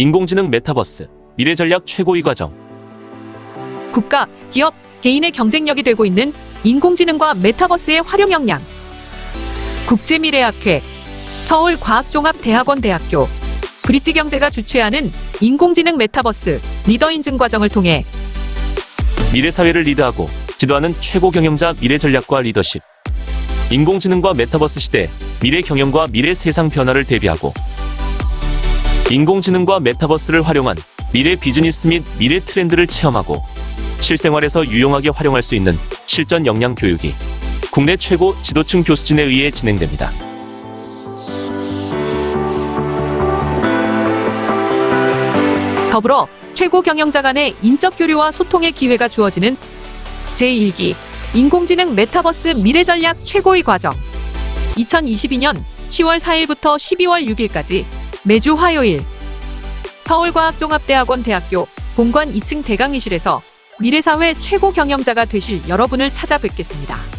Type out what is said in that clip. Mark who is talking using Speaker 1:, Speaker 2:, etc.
Speaker 1: 인공지능 메타버스 미래 전략 최고위 과정.
Speaker 2: 국가, 기업, 개인의 경쟁력이 되고 있는 인공지능과 메타버스의 활용 역량. 국제미래학회, 서울과학종합대학원 대학교, 브릿지경제가 주최하는 인공지능 메타버스 리더 인증 과정을 통해
Speaker 1: 미래 사회를 리드하고 지도하는 최고 경영자 미래 전략과 리더십. 인공지능과 메타버스 시대 미래 경영과 미래 세상 변화를 대비하고 인공지능과 메타버스를 활용한 미래 비즈니스 및 미래 트렌드를 체험하고 실생활에서 유용하게 활용할 수 있는 실전 역량 교육이 국내 최고 지도층 교수진에 의해 진행됩니다.
Speaker 2: 더불어 최고 경영자 간의 인적 교류와 소통의 기회가 주어지는 제1기 인공지능 메타버스 미래 전략 최고위 과정 2022년 10월 4일부터 12월 6일까지 매주 화요일 서울과학종합대학원 대학교 본관 2층 대강의실에서 미래사회 최고 경영자가 되실 여러분을 찾아뵙겠습니다.